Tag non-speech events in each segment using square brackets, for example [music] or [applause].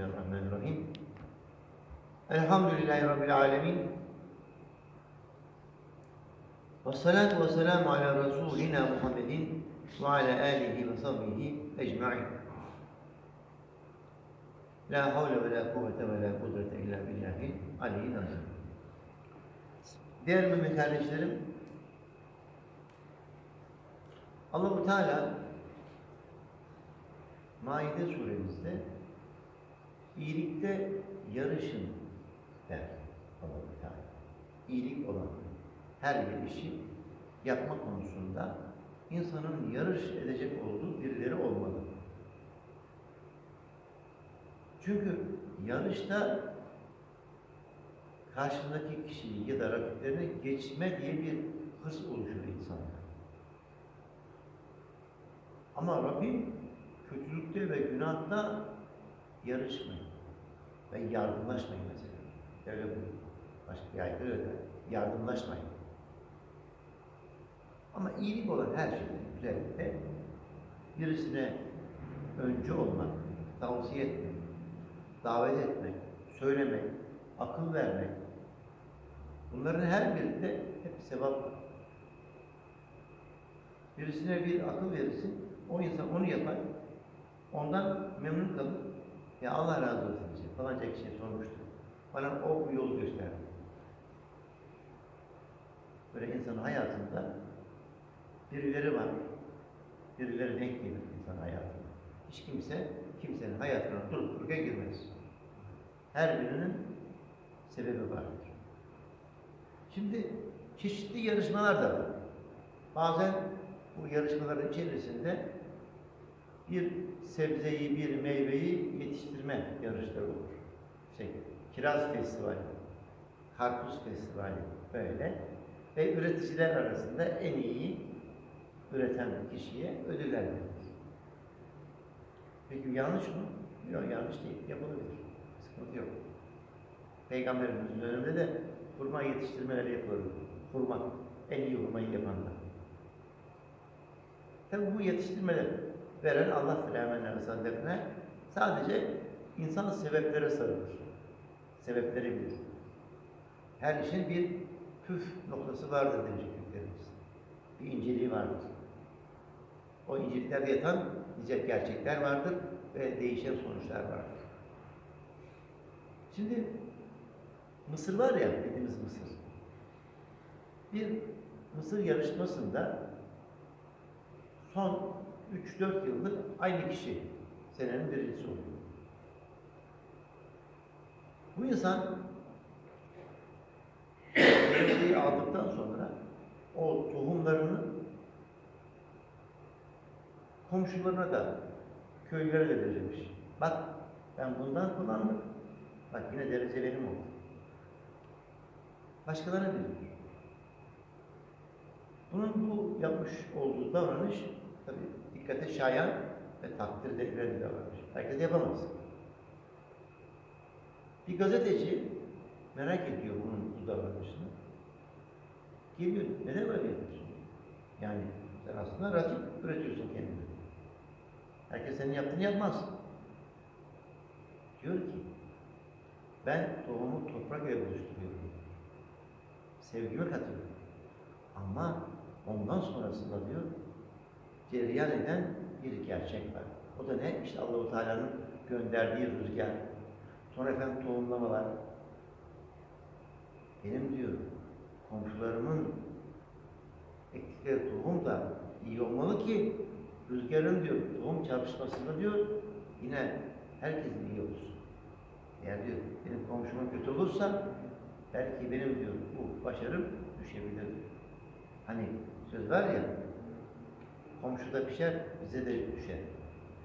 Bismillahirrahmanirrahim. Elhamdülillahi Rabbil alemin. Ve salatu ve selamu ala Resulina Muhammedin ve ala alihi ve sahbihi ecma'in. La havle ve la kuvvete ve la kudrete illa billahi aliyyil azim. Değerli mümin kardeşlerim, Allah-u Teala Maide suremizde iyilikte yarışın der Allah-u Teala. İyilik olan her bir işi yapma konusunda insanın yarış edecek olduğu birileri olmalı. Çünkü yarışta karşındaki kişiyi ya da rakiplerini geçme diye bir hırs oluşur insanda. Ama Rabbim kötülükte ve günahta yarışmayın ve yardımlaşmayın mesela. Öyle bu. Başka bir ayette öyle. Yardımlaşmayın. Ama iyilik olan her şeyde, güzellikte birisine öncü olmak, tavsiye etmek, davet etmek, söylemek, akıl vermek, bunların her birinde hep sevap var. Birisine bir akıl verirsin, o insan onu yapar, ondan memnun kalır. Ya Allah razı olsun işte, falanca kişiye sormuştu. Bana o yolu gösterdi. Böyle insanın hayatında birileri var, birileri denk gelir insan hayatına. Hiç kimse kimsenin hayatına durup dururken girmez. Her birinin sebebi vardır. Şimdi çeşitli yarışmalar da var. Bazen bu yarışmaların içerisinde bir sebzeyi, bir meyveyi yetiştirme yarışları olur. Şey, kiraz festivali, karpuz festivali böyle. Ve üreticiler arasında en iyi üreten kişiye ödüller verilir. Peki yanlış mı? Yok yanlış değil, yapılabilir. Sıkıntı yok. Peygamberimizin döneminde de hurma yetiştirmeleri yapılır. Hurma, en iyi hurmayı yapanlar. Tabi bu yetiştirmeleri veren Allah filamen Hazretlerine sadece insan sebeplere sarılır. Sebepleri bilir. Her işin bir püf noktası vardır demiş büyüklerimiz. Bir inceliği vardır. O inceliklerde yatan nice gerçekler vardır ve değişen sonuçlar vardır. Şimdi Mısır var ya, dediğimiz Mısır. Bir Mısır yarışmasında son 3-4 yıldır aynı kişi senenin birincisi oluyor. Bu insan [coughs] dereceyi aldıktan sonra o tohumlarını komşularına da köylere de verilmiş. Bak ben bundan kullandım. Bak yine derece benim oldu. Başkalarına verilir. Bunun bu yapmış olduğu davranış tabi dikkate şayan ve takdir edilen bir davranış. Herkes yapamaz. Bir gazeteci merak ediyor bunun bu davranışını. Geliyor, neden böyle yapıyorsun? Yani sen aslında rakip üretiyorsun kendini. Herkes senin yaptığını yapmaz. Diyor ki, ben tohumu toprakla buluşturuyorum. Sevgimi katıyorum. Ama ondan sonrasında diyor, cereyan eden bir gerçek var. O da ne? İşte Allahu Teala'nın gönderdiği rüzgar. Sonra efendim tohumlamalar. Benim diyor, komşularımın ektikleri tohum da iyi olmalı ki rüzgarın diyor tohum çarpışmasında diyor yine herkesin iyi olsun. Eğer diyor benim komşumun kötü olursa belki benim diyor bu başarım düşebilir. Hani söz var ya komşuda pişer bize de düşer.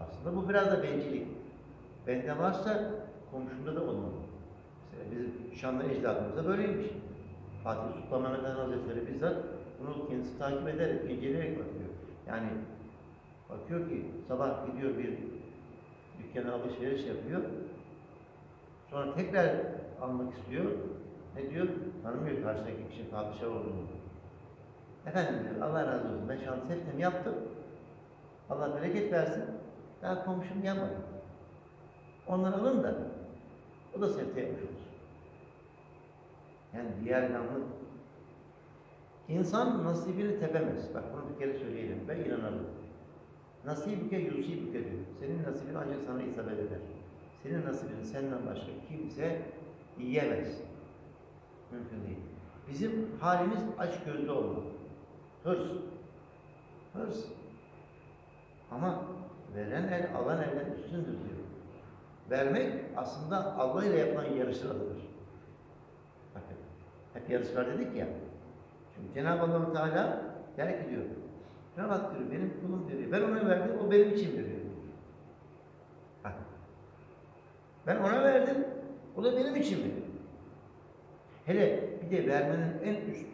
Aslında bu biraz da bencillik. Bende varsa komşumda da olmalı. Mesela bizim Şanlı ecdadımız da böyleymiş. Fatih Sultan Mehmet Han Hazretleri bizzat bunu kendisi takip ederek, inceleyerek bakıyor. Yani bakıyor ki sabah gidiyor bir dükkana alışveriş yapıyor. Sonra tekrar almak istiyor. Ne diyor? Tanımıyor karşıdaki kişi padişah olduğunu. Efendim diyor, Allah razı olsun. Ben şu an yaptım. Allah bereket versin. Daha komşum yapmadı. Onları alın da o da sefte yapmış olur. Yani diğer namlı İnsan nasibini tepemez. Bak bunu bir kere söyleyelim. Ben inanırım. Nasibüke yusibüke diyor. Senin nasibin ancak sana isabet eder. Senin nasibini senden başka kimse yiyemez. Mümkün değil. Bizim halimiz aç gözlü olmak. Hırs. Hırs. Ama veren el alan elden üstündür diyor. Vermek aslında Allah ile yapılan yarışın adıdır. Hep yarış var dedik ya. Çünkü Cenab-ı Allah Teala der ki diyor. Bak diyor benim kulum diyor. Ben ona verdim o benim için diyor. Ben ona verdim o da benim için mi? Hele bir de vermenin en üst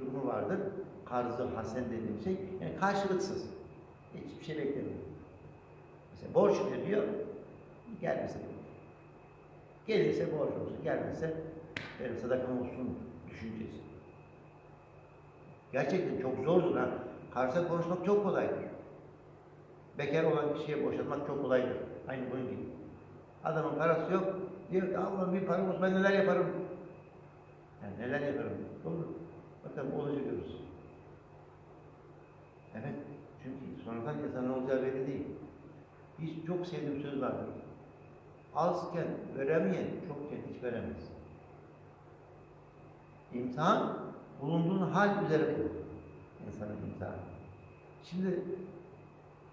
durumu vardır. Karzı hasen dediğim şey. Yani karşılıksız. Hiçbir şey beklemiyor. Mesela borç veriyor. Gelmese Gelirse borç olsun. Gelmezse benim sadakam olsun düşüncesi. Gerçekten çok zordur ha. Karşıda konuşmak çok kolaydır. Bekar olan kişiye boşanmak çok kolaydır. Aynı bunun gibi. Adamın parası yok. Diyor ki Allah'ım bir param olsun ben neler yaparım. Yani neler yaparım. Olur. Bakalım olacak görürüz. Evet. Çünkü sonradan insan ne olacağı belli değil. Hiç çok sevdiğim söz vardır. Azken veremeyen çokken hiç veremez. İmtihan bulunduğun hal üzere kılır. İnsanın imtihanı. Şimdi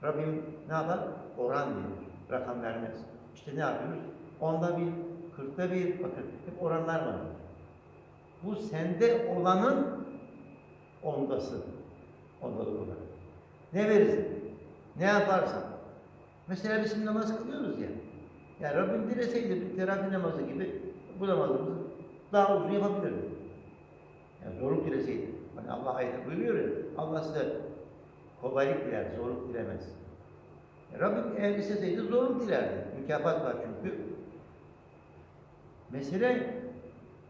Rabbim ne yapar? Oran diyor. Rakam vermez. İşte ne yapıyoruz? Onda bir, kırkta bir, bakın hep oranlar var. Bu sende olanın ondası. Ondalık olarak. Ne verirsin? Ne yaparsan. Mesela biz namaz kılıyoruz ya. Ya Rabbim dileseydi bir terapi namazı gibi bu namazımızı daha uzun yapabilirdi. Yani zorluk dileseydi. Hani Allah ayette buyuruyor ya, Allah size kolaylık diler, zorluk dilemez. Ya Rabbim eğer isteseydi zorluk dilerdi. Mükafat var çünkü. Mesele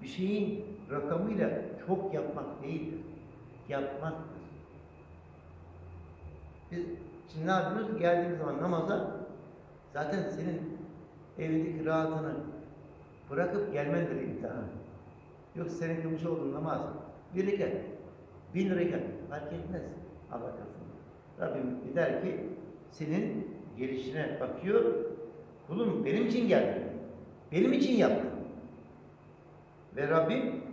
bir şeyin rakamıyla çok yapmak değildir. Yapmaktır. Biz şimdi ne yapıyoruz? Geldiğimiz zaman namaza zaten senin evindeki rahatını bırakıp gelmendir imtihan. Yoksa senin kılmış olduğun namaz bir rekat, bin rekat fark etmez Allah katında. Rabbim der ki senin gelişine bakıyor. Kulum benim için geldin. Benim için yaptın. Ve Rabbim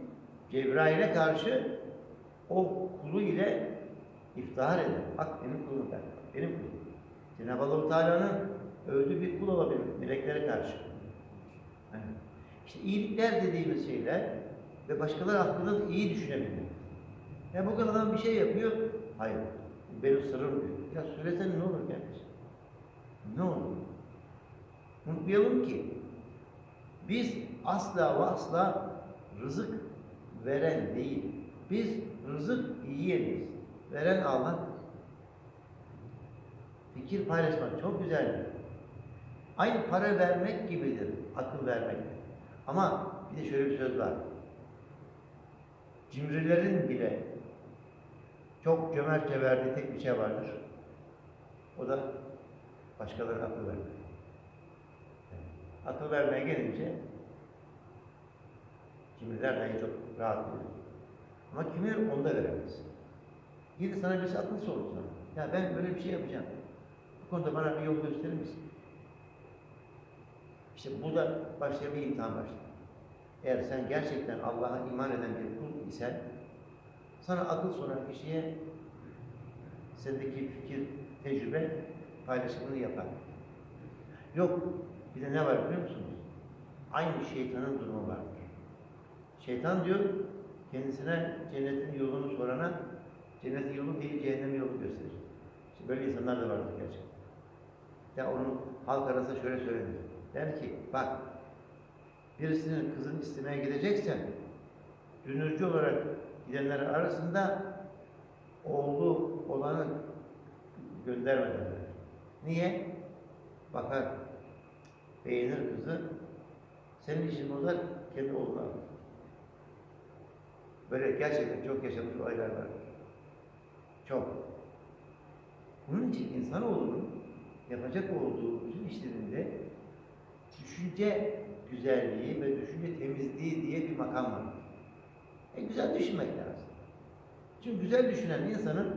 Cebrail'e karşı o kulu ile iftihar eder. Bak benim kulum ben. Benim kulum. Cenab-ı Allah Teala'nın övdüğü bir kul olabilir meleklere karşı. Yani işte iyilikler dediğimiz şeyler ve başkaları hakkında da iyi düşünebilmek. Ya bu kadar adam bir şey yapıyor. Hayır. Benim sırrım diyor. Ya söylesene ne olur kardeşim? Ne olur? Unutmayalım ki biz asla ve asla rızık veren değil. Biz rızık yiyeniz. Veren Allah. Fikir paylaşmak çok güzeldir. Aynı para vermek gibidir, akıl vermek. Ama bir de şöyle bir söz var. Cimrilerin bile çok cömertçe verdiği tek bir şey vardır. O da başkalarına akıl vermek. Akıl vermeye gelince cimriler dahi çok rahat bilir. Ama kimi onu da veremez. Yine sana birisi sordu sana. Ya ben böyle bir şey yapacağım. Bu konuda bana bir yol gösterir misin? İşte burada başka bir imtihan başlar. Eğer sen gerçekten Allah'a iman eden bir kul isen, sana akıl soran kişiye sendeki fikir, tecrübe paylaşımını yapar. Yok, bir de ne var biliyor musunuz? Aynı şeytanın durumu vardır. Şeytan diyor, kendisine cennetin yolunu sorana, cennetin yolu değil, cehennemin yolu gösterir. İşte böyle insanlar da vardır gerçekten. Ya onun halk arasında şöyle söylenir. Der ki, bak, birisinin kızını istemeye gideceksen, dünürcü olarak gidenler arasında oğlu olanı gönderme derler. Niye? Bakar, beğenir kızı, senin işin bozar, kendi oğluna alır. Böyle gerçekten çok yaşamış olaylar var. Çok. Bunun için insanoğlunun yapacak olduğu bütün işlerinde düşünce güzelliği ve düşünce temizliği diye bir makam var. E güzel düşünmek lazım. Çünkü güzel düşünen insanın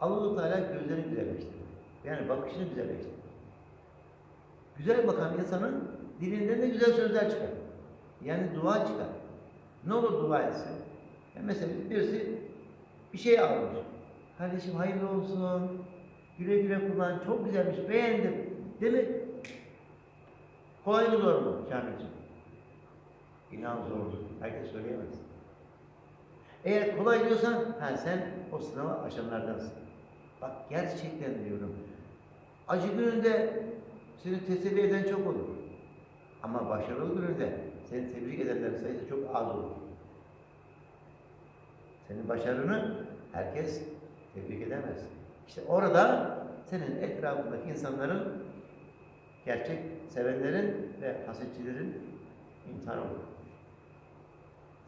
Allah-u Teala gözlerini güzelleştirir. Yani bakışını güzelleştirir. Güzel bakan insanın dilinden de güzel sözler çıkar. Yani dua çıkar. Ne olur dua etsin? Mesela birisi bir şey almış. Kardeşim hayırlı olsun. Güle güle kullan. Çok güzelmiş. Beğendim. Değil mi? Kolay mı zor mu Kamil'ciğim? İnan zordur. Herkes söyleyemez. Eğer kolay diyorsan, ha sen o sınavı aşanlardansın. Bak gerçekten diyorum. Acı gününde seni teselli eden çok olur. Ama başarılı gününde seni tebrik edenlerin sayısı çok az olur. Senin başarını herkes tebrik edemez. İşte orada senin etrafındaki insanların gerçek sevenlerin ve hasetçilerin imtihanı olur.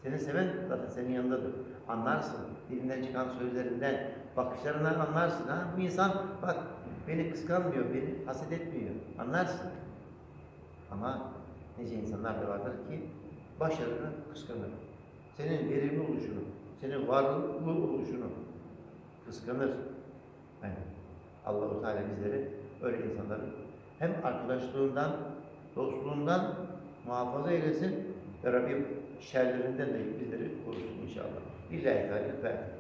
Seni seven zaten senin yanındadır. Anlarsın. Dilinden çıkan sözlerinden, bakışlarından anlarsın. Ha? Bu insan bak beni kıskanmıyor, beni haset etmiyor. Anlarsın. Ama nice insanlar da vardır ki başarını kıskanır. Senin verimli oluşunu, senin varlıklı oluşunu kıskanır. Yani Allah-u Teala bizleri öyle insanların hem arkadaşlığından, dostluğundan muhafaza eylesin ve Rabbim şerlerinden de bizleri korusun inşallah. İllahi Teala.